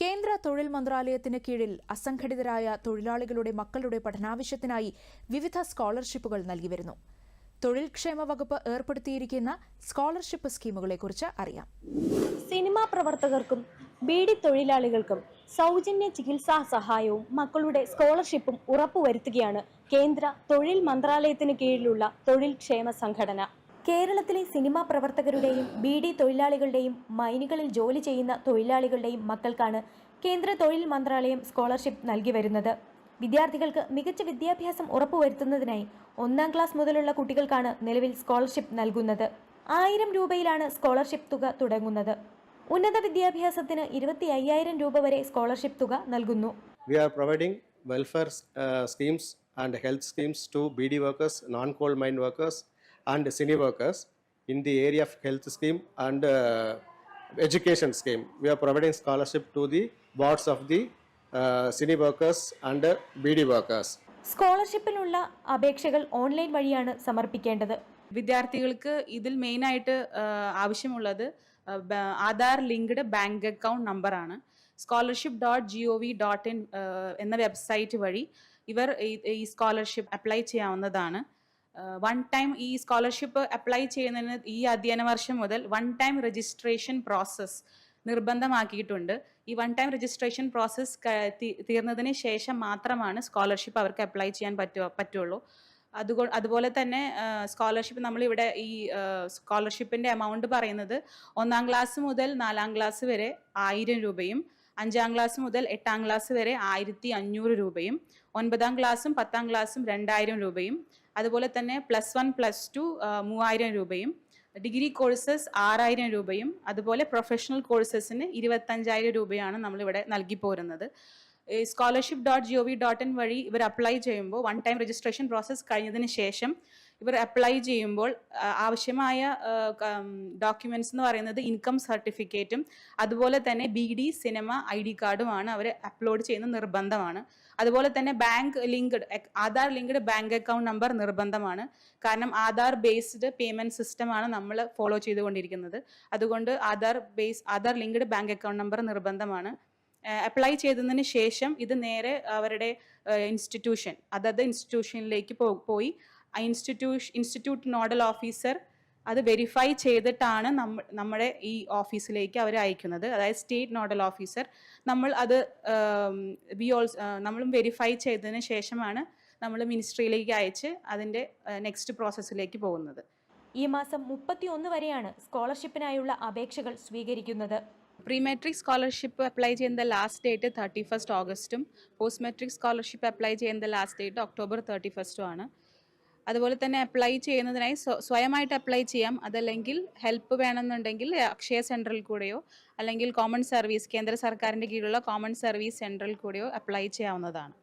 കേന്ദ്ര തൊഴിൽ മന്ത്രാലയത്തിന് കീഴിൽ അസംഘടിതരായ തൊഴിലാളികളുടെ മക്കളുടെ പഠനാവശ്യത്തിനായി വിവിധ സ്കോളർഷിപ്പുകൾ നൽകിവരുന്നു തൊഴിൽ ക്ഷേമ വകുപ്പ് ഏർപ്പെടുത്തിയിരിക്കുന്ന സ്കോളർഷിപ്പ് സ്കീമുകളെക്കുറിച്ച് അറിയാം. സിനിമാ പ്രവർത്തകർക്കും ബീഡി തൊഴിലാളികൾക്കും സൗജന്യ ചികിത്സാ സഹായവും മക്കളുടെ സ്കോളർഷിപ്പും ഉറപ്പുവരുത്തുകയാണ് കേന്ദ്ര തൊഴിൽ മന്ത്രാലയത്തിന് കീഴിലുള്ള തൊഴിൽ ക്ഷേമ സംഘടന. കേരളത്തിലെ സിനിമാ പ്രവർത്തകരുടെയും ബി ഡി തൊഴിലാളികളുടെയും മൈനുകളിൽ ജോലി ചെയ്യുന്ന തൊഴിലാളികളുടെയും മക്കൾക്കാണ് കേന്ദ്ര തൊഴിൽ മന്ത്രാലയം സ്കോളർഷിപ്പ് നൽകി വരുന്നത്. വിദ്യാർത്ഥികൾക്ക് മികച്ച വിദ്യാഭ്യാസം ഉറപ്പുവരുത്തുന്നതിനായി ഒന്നാം ക്ലാസ് മുതലുള്ള കുട്ടികൾക്കാണ് നിലവിൽ സ്കോളർഷിപ്പ് നൽകുന്നത്. ആയിരം രൂപയിലാണ് സ്കോളർഷിപ്പ് തുക തുടങ്ങുന്നത്. ഉന്നത വിദ്യാഭ്യാസത്തിന് ഇരുപത്തി അയ്യായിരം രൂപ വരെ സ്കോളർഷിപ്പ് തുക നൽകുന്നു. We are providing welfare schemes health schemes to BD workers, non-coal mine workers, and senior workers in the area of health scheme and uh, education scheme. We are providing scholarship to the wards of the uh, senior workers and uh, BD workers. സ്കോളർഷിപ്പിനുള്ള അപേക്ഷകൾ online വഴിയാണ് സമർപ്പിക്കേണ്ടത് വിദ്യാർത്ഥികൾക്ക് ഇതിൽ മെയിനായിട്ട് ആവശ്യമുള്ളത് Aadhaar linked bank account നമ്പറാണ് scholarship dot G O V dot in എന്ന വെബ്സൈറ്റ് വഴി ഇവർ ഈ- ഈ സ്കോളർഷിപ്പ് അപ്ലൈ ചെയ്യാവുന്നതാണ് വൺ ടൈം ഈ സ്കോളർഷിപ്പ് അപ്ലൈ ചെയ്യുന്നതിന് ഈ അധ്യയന വർഷം മുതൽ വൺ ടൈം രജിസ്ട്രേഷൻ പ്രോസസ്സ് നിർബന്ധമാക്കിയിട്ടുണ്ട്. ഈ വൺ ടൈം രജിസ്ട്രേഷൻ പ്രോസസ്സ് തീർന്നതിന് ശേഷം മാത്രമാണ് സ്കോളർഷിപ്പ് അവർക്ക് അപ്ലൈ ചെയ്യാൻ പറ്റുക പറ്റുള്ളൂ. അതുകൊ അതുപോലെ തന്നെ സ്കോളർഷിപ്പ് നമ്മളിവിടെ ഈ സ്കോളർഷിപ്പിന്റെ എമൗണ്ട് പറയുന്നത് ഒന്നാം ക്ലാസ് മുതൽ നാലാം ക്ലാസ് വരെ ആയിരം രൂപയും അഞ്ചാം ക്ലാസ് മുതൽ എട്ടാം ക്ലാസ് വരെ ആയിരത്തി അഞ്ഞൂറ് രൂപയും ഒൻപതാം ക്ലാസ്സും പത്താം ക്ലാസ്സും രണ്ടായിരം രൂപയും അതുപോലെ തന്നെ പ്ലസ് വൺ പ്ലസ് ടു മൂവായിരം രൂപയും ഡിഗ്രി കോഴ്സസ് ആറായിരം രൂപയും അതുപോലെ പ്രൊഫഷണൽ കോഴ്സസിന് ഇരുപത്തഞ്ചായിരം രൂപയാണ് നമ്മളിവിടെ നൽകി പോരുന്നത്. Scholarship dot G O V dot in വഴി ഇവർ അപ്ലൈ ചെയ്യുമ്പോൾ വൺ ടൈം രജിസ്ട്രേഷൻ പ്രോസസ്സ് കഴിഞ്ഞതിന് ശേഷം ഇവർ അപ്ലൈ ചെയ്യുമ്പോൾ ആവശ്യമായ ഡോക്യുമെന്റ്സ് എന്ന് പറയുന്നത് ഇൻകം സർട്ടിഫിക്കറ്റും അതുപോലെ തന്നെ B D cinema I D കാർഡുമാണ് അവർ അപ്ലോഡ് ചെയ്യുന്ന നിർബന്ധമാണ്. അതുപോലെ തന്നെ bank linked Aadhaar linked bank account number നിർബന്ധമാണ്. കാരണം ആധാർ ബേസ്ഡ് പേയ്മെന്റ് സിസ്റ്റമാണ് നമ്മൾ ഫോളോ ചെയ്തുകൊണ്ടിരിക്കുന്നത്. അതുകൊണ്ട് Aadhaar base Aadhaar linked bank account number നിർബന്ധമാണ്. അപ്ലൈ ചെയ്തതിന് ശേഷം ഇത് നേരെ അവരുടെ ഇൻസ്റ്റിറ്റ്യൂഷൻ അതത് ഇൻസ്റ്റിറ്റ്യൂഷനിലേക്ക് പോയി. ഇൻസ്റ്റിറ്റ്യൂഷൻ ഇൻസ്റ്റിറ്റ്യൂട്ട് നോഡൽ ഓഫീസർ അത് വെരിഫൈ ചെയ്തിട്ടാണ് നമ്മ നമ്മുടെ ഈ ഓഫീസിലേക്ക് അവർ അയക്കുന്നത്. അതായത് സ്റ്റേറ്റ് നോഡൽ ഓഫീസർ നമ്മൾ അത് വി ഓൾസ് നമ്മളും വെരിഫൈ ചെയ്തതിന് ശേഷമാണ് നമ്മൾ മിനിസ്ട്രിയിലേക്ക് അയച്ച് അതിന്റെ നെക്സ്റ്റ് പ്രോസസ്സിലേക്ക് പോകുന്നത്. ഈ മാസം മുപ്പത്തി ഒന്ന് വരെയാണ് സ്കോളർഷിപ്പിനായുള്ള അപേക്ഷകൾ സ്വീകരിക്കുന്നത്. പ്രീ മെട്രിക് സ്കോളർഷിപ്പ് അപ്ലൈ ചെയ്യുന്ന ലാസ്റ്റ് ഡേറ്റ് തേർട്ടി ഫസ്റ്റ് ഓഗസ്റ്റും പോസ്റ്റ് മെട്രിക് സ്കോളർഷിപ്പ് അപ്ലൈ ചെയ്യുന്ന ലാസ്റ്റ് ഡേറ്റ് ഒക്ടോബർ തേർട്ടി ഫസ്റ്റും ആണ്. അതുപോലെ തന്നെ അപ്ലൈ ചെയ്യുന്നതിനായി സ്വയമായിട്ട് അപ്ലൈ ചെയ്യാം. അതല്ലെങ്കിൽ ഹെൽപ്പ് വേണമെന്നുണ്ടെങ്കിൽ അക്ഷയ സെന്ററിൽ കൂടെയോ അല്ലെങ്കിൽ കോമൺ സർവീസ് കേന്ദ്ര സർക്കാരിന്റെ കീഴിലുള്ള കോമൺ സർവീസ് സെന്ററിൽ കൂടെയോ അപ്ലൈ ചെയ്യാവുന്നതാണ്.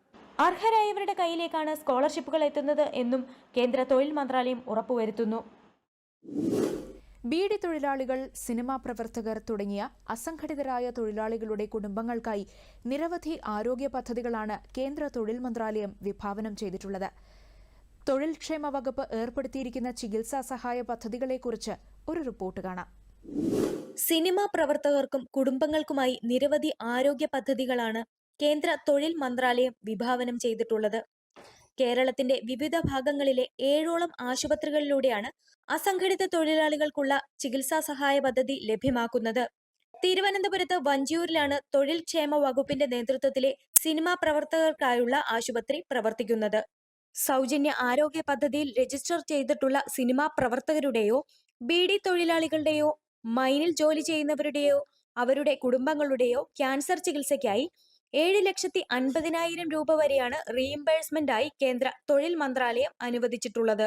അർഹരായവരുടെ കയ്യിലേക്കാണ് സ്കോളർഷിപ്പുകൾ എത്തുന്നത് എന്നും കേന്ദ്ര തൊഴിൽ മന്ത്രാലയം ഉറപ്പുവരുത്തുന്നു. ബീഡി തൊഴിലാളികൾ സിനിമാ പ്രവർത്തകർ തുടങ്ങിയ അസംഘടിതരായ തൊഴിലാളികളുടെ കുടുംബങ്ങൾക്കായി നിരവധി ആരോഗ്യ പദ്ധതികളാണ് കേന്ദ്ര തൊഴിൽ മന്ത്രാലയം വിഭാവനം ചെയ്തിട്ടുള്ളത്. തൊഴിൽ ക്ഷേമ വകുപ്പ് ഏർപ്പെടുത്തിയിരിക്കുന്ന ചികിത്സാ സഹായ പദ്ധതികളെക്കുറിച്ച് ഒരു റിപ്പോർട്ട് കാണാം. സിനിമാ പ്രവർത്തകർക്കും കുടുംബങ്ങൾക്കുമായി നിരവധി ആരോഗ്യ പദ്ധതികളാണ് കേന്ദ്ര തൊഴിൽ മന്ത്രാലയം വിഭാവനം ചെയ്തിട്ടുള്ളത്. കേരളത്തിന്റെ വിവിധ ഭാഗങ്ങളിലെ ഏഴോളം ആശുപത്രികളിലൂടെയാണ് അസംഘടിത തൊഴിലാളികൾക്കുള്ള ചികിത്സാ സഹായ പദ്ധതി ലഭ്യമാക്കുന്നത്. തിരുവനന്തപുരത്ത് വഞ്ചിയൂരിലാണ് തൊഴിൽ ക്ഷേമ വകുപ്പിന്റെ നേതൃത്വത്തിലെ സിനിമാ പ്രവർത്തകർക്കായുള്ള ആശുപത്രി പ്രവർത്തിക്കുന്നത്. സൗജന്യ ആരോഗ്യ പദ്ധതിയിൽ രജിസ്റ്റർ ചെയ്തിട്ടുള്ള സിനിമാ പ്രവർത്തകരുടെയോ ബി ഡി തൊഴിലാളികളുടെയോ മൈനിൽ ജോലി ചെയ്യുന്നവരുടെയോ അവരുടെ കുടുംബങ്ങളുടെയോ ക്യാൻസർ ചികിത്സയ്ക്കായി ഏഴ് ലക്ഷത്തി അൻപതിനായിരം രൂപ വരെയാണ് റീഇംബേഴ്സ്മെന്റ് ആയി കേന്ദ്ര തൊഴിൽ മന്ത്രാലയം അനുവദിച്ചിട്ടുള്ളത്.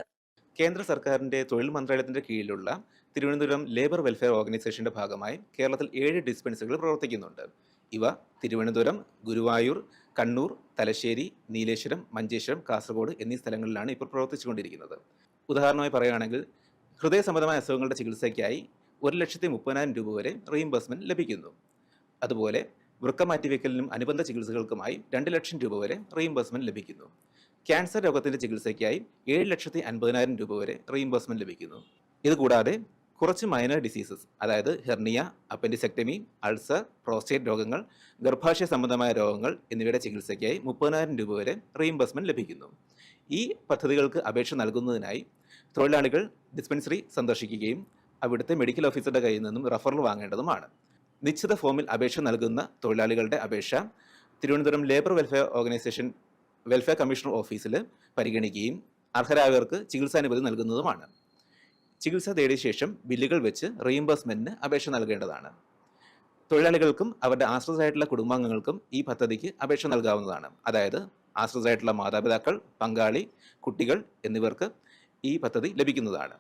കേന്ദ്ര സർക്കാരിന്റെ തൊഴിൽ മന്ത്രാലയത്തിന്റെ കീഴിലുള്ള തിരുവനന്തപുരം ലേബർ വെൽഫെയർ ഓർഗനൈസേഷന്റെ ഭാഗമായി കേരളത്തിൽ ഏഴ് ഡിസ്പെൻസറികൾ പ്രവർത്തിക്കുന്നുണ്ട്. ഇവ തിരുവനന്തപുരം ഗുരുവായൂർ കണ്ണൂർ തലശ്ശേരി നീലേശ്വരം മഞ്ചേശ്വരം കാസർഗോഡ് എന്നീ സ്ഥലങ്ങളിലാണ് ഇപ്പോൾ പ്രവർത്തിച്ചുകൊണ്ടിരിക്കുന്നത്. ഉദാഹരണമായി പറയുകയാണെങ്കിൽ ഹൃദയ സംബന്ധമായ അസുഖങ്ങളുടെ ചികിത്സയ്ക്കായി ഒരു ലക്ഷത്തി മുപ്പതിനായിരം രൂപ വരെ റീഇംബേഴ്സ്മെന്റ് ലഭിക്കുന്നു. അതുപോലെ വൃക്ക മാറ്റിവെക്കലിനും അനുബന്ധ ചികിത്സകൾക്കുമായി രണ്ട് ലക്ഷം രൂപ വരെ റീഇംബേഴ്സ്മെന്റ് ലഭിക്കുന്നു. ക്യാൻസർ രോഗത്തിന്റെ ചികിത്സയ്ക്കായി ഏഴ് ലക്ഷത്തി അൻപതിനായിരം രൂപ വരെ റീഇംബേഴ്സ്മെന്റ് ലഭിക്കുന്നു. ഇതുകൂടാതെ കുറച്ച് മൈനർ ഡിസീസസ് അതായത് ഹെർണിയ അപ്പൻഡിസെക്ടമി അൾസർ പ്രോസ്റ്റേറ്റ് രോഗങ്ങൾ ഗർഭാശയ സംബന്ധമായ രോഗങ്ങൾ എന്നിവയുടെ ചികിത്സയ്ക്കായി മുപ്പതിനായിരം രൂപ വരെ റീഇംബേഴ്സ്മെന്റ് ലഭിക്കുന്നു. ഈ പദ്ധതികൾക്ക് അപേക്ഷ നൽകുന്നതിനായി തൊഴിലാളികൾ ഡിസ്പെൻസറി സന്ദർശിക്കുകയും അവിടുത്തെ മെഡിക്കൽ ഓഫീസറുടെ കയ്യിൽ നിന്നും റഫറൽ വാങ്ങേണ്ടതുമാണ്. നിശ്ചിത ഫോമിൽ അപേക്ഷ നൽകുന്ന തൊഴിലാളികളുടെ അപേക്ഷ Thiruvananthapuram labour welfare organisation welfare commissioner ഓഫീസിൽ പരിഗണിക്കുകയും അർഹരായവർക്ക് ചികിത്സാനുമതി നൽകുന്നതുമാണ്. ചികിത്സ തേടിയ ശേഷം ബില്ലുകൾ വെച്ച് റീഇംബേഴ്സ്മെന്റിന് അപേക്ഷ നൽകേണ്ടതാണ്. തൊഴിലാളികൾക്കും അവരുടെ ആശ്രിതരായിട്ടുള്ള കുടുംബാംഗങ്ങൾക്കും ഈ പദ്ധതിക്ക് അപേക്ഷ നൽകാവുന്നതാണ്. അതായത് ആശ്രിതരായിട്ടുള്ള മാതാപിതാക്കൾ പങ്കാളി കുട്ടികൾ എന്നിവർക്ക് ഈ പദ്ധതി ലഭിക്കുന്നതാണ്.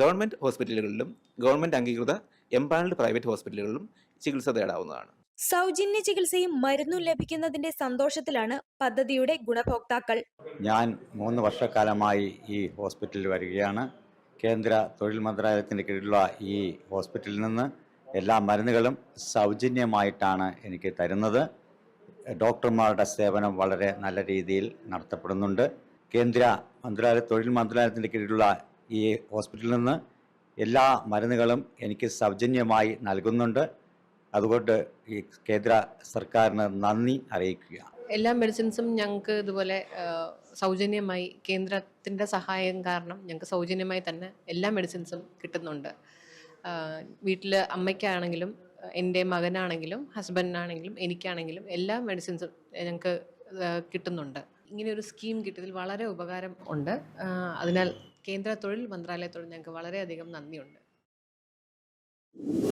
ഗവൺമെന്റ് ഹോസ്പിറ്റലുകളിലും ഗവൺമെന്റ് അംഗീകൃത എംപാനൽഡ് പ്രൈവറ്റ് ഹോസ്പിറ്റലുകളിലും ചികിത്സ തേടാവുന്നതാണ്. സൗജന്യ ചികിത്സയും മരുന്നും ലഭിക്കുന്നതിന്റെ സന്തോഷത്തിലാണ് പദ്ധതിയുടെ ഗുണഭോക്താക്കൾ. ഞാൻ മൂന്ന് വർഷക്കാലമായി ഈ ഹോസ്പിറ്റലിൽ വരികയാണ്. കേന്ദ്ര തൊഴിൽ മന്ത്രാലയത്തിന്റെ കീഴിലുള്ള ഈ ഹോസ്പിറ്റലിൽ നിന്ന് എല്ലാ മരുന്നുകളും സൗജന്യമായിട്ടാണ് എനിക്ക് തരുന്നത്. ഡോക്ടർമാരുടെ സേവനം വളരെ നല്ല രീതിയിൽ നടത്തപ്പെടുന്നുണ്ട്. കേന്ദ്ര മന്ത്രാലയ തൊഴിൽ മന്ത്രാലയത്തിന്റെ കീഴിലുള്ള ഈ ഹോസ്പിറ്റലിൽ നിന്ന് എല്ലാ മരുന്നുകളും എനിക്ക് സൗജന്യമായി നൽകുന്നുണ്ട്. അതുകൊണ്ട് ഈ കേന്ദ്ര സർക്കാരിന് നന്ദി അറിയിക്കുക. എല്ലാ മെഡിസിൻസും ഞങ്ങൾക്ക് ഇതുപോലെ സൗജന്യമായി കേന്ദ്രത്തിന്റെ സഹായം കാരണം ഞങ്ങൾക്ക് സൗജന്യമായി തന്നെ എല്ലാ മെഡിസിൻസും കിട്ടുന്നുണ്ട്. വീട്ടിൽ അമ്മയ്ക്കാണെങ്കിലും എന്റെ മകനാണെങ്കിലും ഹസ്ബൻഡിനാണെങ്കിലും എനിക്കാണെങ്കിലും എല്ലാ മെഡിസിൻസും ഞങ്ങൾക്ക് കിട്ടുന്നുണ്ട്. ഇങ്ങനെ ഒരു സ്കീം കിട്ടിയതിൽ വളരെ ഉപകാരം ഉണ്ട്. അതിനാൽ കേന്ദ്ര തൊഴിൽ മന്ത്രാലയത്തോട് ഞങ്ങൾക്ക് വളരെയധികം നന്ദിയുണ്ട്.